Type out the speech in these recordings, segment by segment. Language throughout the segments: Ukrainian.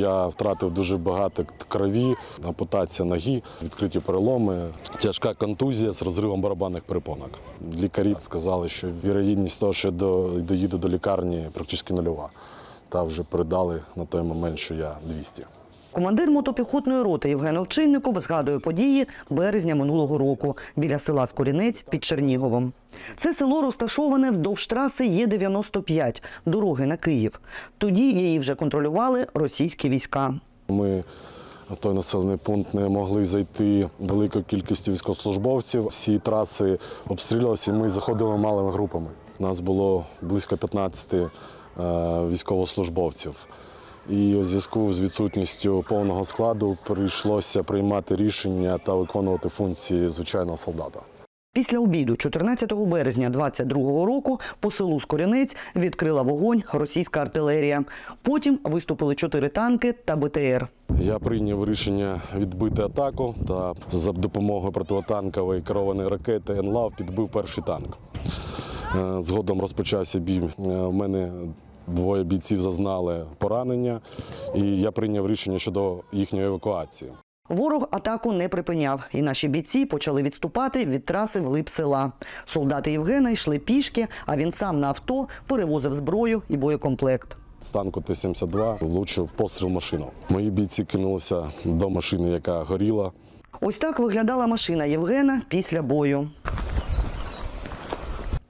Я втратив дуже багато крові, ампутація ноги, відкриті переломи, тяжка контузія з розривом барабанних перепонок. Лікарі сказали, що вірогідність того, що я доїду до лікарні, практично нульова. Та вже передали на той момент, що я 200. Командир мотопіхотної роти Євген Овчинников згадує події березня минулого року біля села Скорінець під Черніговом. Це село розташоване вздовж траси Є-95, дороги на Київ. Тоді її вже контролювали російські війська. Ми в той населений пункт не могли зайти великою кількістю військовослужбовців. Всі траси обстрілювалися, ми заходили малими групами. Нас було близько 15 е, військовослужбовців. І у зв'язку з відсутністю повного складу прийшлося приймати рішення та виконувати функції звичайного солдата. Після обіду 14 березня 22 року по селу Скорінець відкрила вогонь російська артилерія. Потім виступили чотири танки та БТР. Я прийняв рішення відбити атаку та за допомогою противотанкової керованої ракети «Енлав» підбив перший танк. Е, Згодом розпочався бій. Е, У мене двоє бійців зазнали поранення, і я прийняв рішення щодо їхньої евакуації. Ворог атаку не припиняв, і наші бійці почали відступати від траси вглиб села. Солдати Євгена йшли пішки, а він сам на авто перевозив зброю і боєкомплект. З танку Т-72 влучив постріл в машину. Мої бійці кинулися до машини, яка горіла. Ось так виглядала машина Євгена після бою.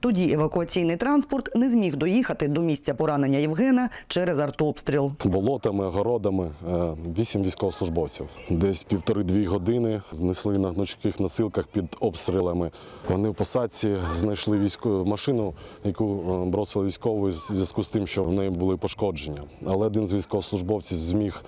Тоді евакуаційний транспорт не зміг доїхати до місця поранення Євгена через артобстріл. болотами, городами. е, Вісім військовослужбовців. Десь півтори-дві години несли на гнучких носилках під обстрілами. Вони в посадці знайшли військову машину, яку е, бросили військові в зв'язку з тим, що в неї були пошкодження. Але один з військовослужбовців зміг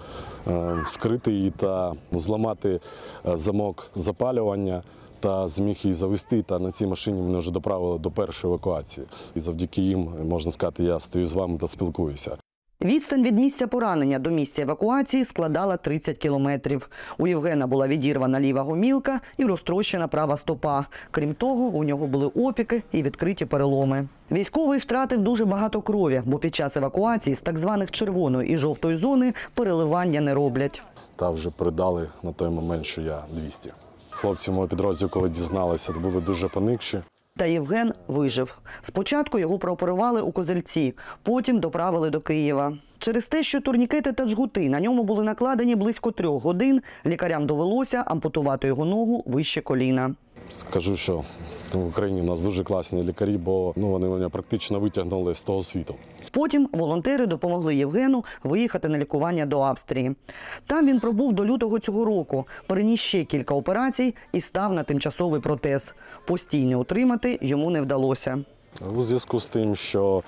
е, скрити її та зламати замок запалювання. Та зміг її завести, та на цій машині мене вже доправили до першої евакуації. І завдяки їм, можна сказати, я стою з вами та спілкуюся. Відстань від місця поранення до місця евакуації складала 30 кілометрів. У Євгена була відірвана ліва гомілка і розтрощена права стопа. Крім того, у нього були опіки і відкриті переломи. Військовий втратив дуже багато крові, бо під час евакуації з так званих червоної і жовтої зони переливання не роблять. та вже передали на той момент, що я 200. Хлопці мого підрозділу, коли дізналися, були дуже поникші. Та Євген вижив. Спочатку його прооперували у Козельці, потім доправили до Києва. Через те, що турнікети та жгути на ньому були накладені близько трьох годин, лікарям довелося ампутувати його ногу вище коліна. Скажу, що в Україні у нас дуже класні лікарі, бо ну, вони мене практично витягнули з того світу. Потім волонтери допомогли Євгену виїхати на лікування до Австрії. Там він пробув до лютого цього року, переніс ще кілька операцій і став на тимчасовий протез. Постійно утримати йому не вдалося. У зв'язку з тим, що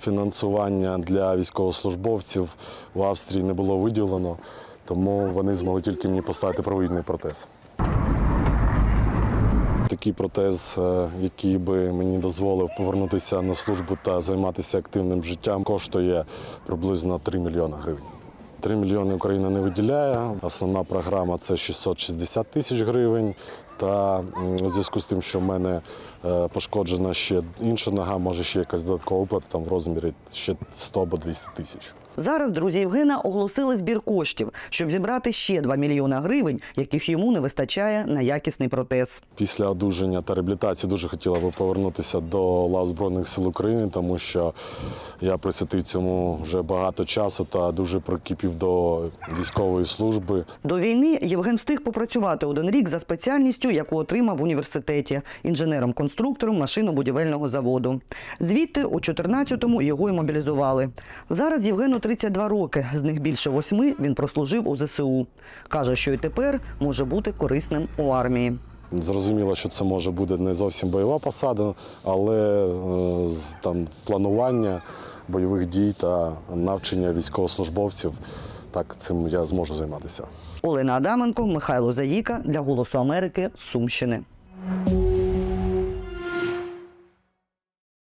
фінансування для військовослужбовців в Австрії не було виділено, тому вони змогли тільки мені поставити провідний протез. Такий протез, е, який би мені дозволив повернутися на службу та займатися активним життям, коштує приблизно 3 мільйони гривень. 3 мільйони Україна не виділяє. Основна програма це 660 тисяч гривень. Та у зв'язку з тим, що в мене е, пошкоджена ще інша нога, може ще якась додаткова виплата там в розмірі ще 100 або 200 тисяч. Зараз друзі Євгена оголосили збір коштів, щоб зібрати ще 2 мільйона гривень, яких йому не вистачає на якісний протез. Після одужання та реабілітації дуже хотіла би повернутися до лав Збройних сил України, тому що я присвятив цьому вже багато часу та дуже прикипів до військової служби. До війни Євген встиг попрацювати один рік за спеціальністю, яку отримав в університеті інженером-конструктором машинобудівельного заводу. Звідти у 14-му його й мобілізували. Зараз Євгену 32 роки, з них більше восьми він прослужив у ЗСУ. Каже, що і тепер може бути корисним у армії. Зрозуміло, що це може бути не зовсім бойова посада, але е, там планування бойових дій та навчання військовослужбовців. Так цим я зможу займатися. Олена Адаменко, Михайло Заїка для Голосу Америки, Сумщини.